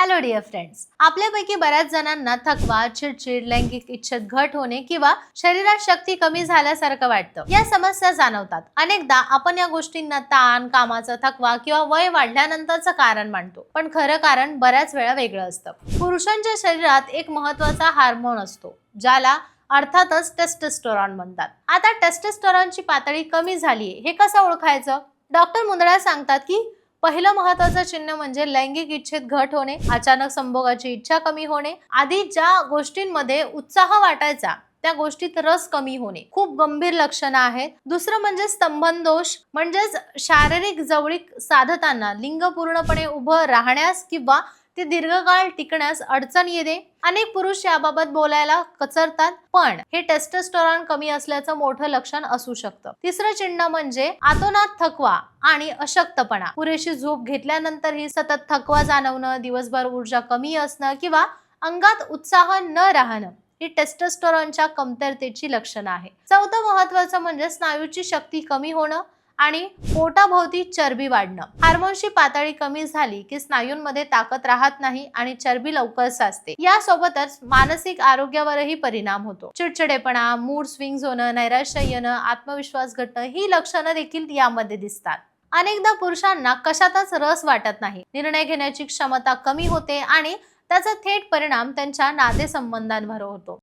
Hello dear friends आपल्यापैकी बऱ्याच जणांना थकवा चिडचिड लैंगिक इच्छेत घट होणे किंवा शरीरात शक्ती कमी झाल्यासारखं वाटतं. या समस्या जाणवतात. अनेकदा आपण या गोष्टींना ताण कामाचा थकवा किंवा वय वाढल्यानंतरचं कारण मानतो. पण खरं कारण बऱ्याच वेळा वेगळं असतं. पुरुषांच्या शरीरात एक महत्त्वाचा हार्मोन असतो ज्याला अर्थातच टेस्टोस्टेरॉन म्हणतात. आता टेस्टोस्टेरॉनची पातळी कमी झाली हे कसं ओळखायचं? डॉक्टर मुंदळा सांगतात की पहिलं महत्वाचं चिन्ह म्हणजे लैंगिक इच्छेत घट होणे अचानक संभोगाची इच्छा कमी होणे आधी ज्या गोष्टींमध्ये उत्साह वाटायचा त्या गोष्टीत रस कमी होणे. खूप गंभीर लक्षणं आहेत. दुसरं म्हणजे स्तंभन दोष म्हणजेच शारीरिक जवळीक साधताना लिंग पूर्णपणे उभं राहण्यास किंवा ती दीर्घकाळ टिकण्यास अडचण येते. अनेक पुरुष याबाबत बोलायला कचरतात पण हे टेस्टोस्टेरॉन कमी असल्याचं मोठं लक्षण असू शकतं. तिसरं चिन्ह म्हणजे आतोनात थकवा आणि अशक्तपणा. पुरेशी झोप घेतल्यानंतरही सतत थकवा जाणवणं दिवसभर ऊर्जा कमी असणं किंवा अंगात उत्साह न राहणं ही टेस्टोस्टेरॉनच्या कमतरतेची लक्षणं आहे. चौथं महत्वाचं म्हणजे स्नायूची शक्ती कमी होणं. आणि पोटाभोवती चरबी वाढणं. हार्मोनची पातळी कमी झाली की स्नायूंमध्ये ताकद राहत नाही आणि चरबी लवकर साचते. यासोबतच मानसिक आरोग्यावरही परिणाम होतो. चिडचिडेपणा मूड स्विंग्स होणं नैराश्य येणं आत्मविश्वास घटणं ही लक्षणं देखील यामध्ये दिसतात. अनेकदा पुरुषांना कशातच रस वाटत नाही. निर्णय घेण्याची क्षमता कमी होते आणि त्याचा थेट परिणाम त्यांच्या नातेसंबंधांवर होतो.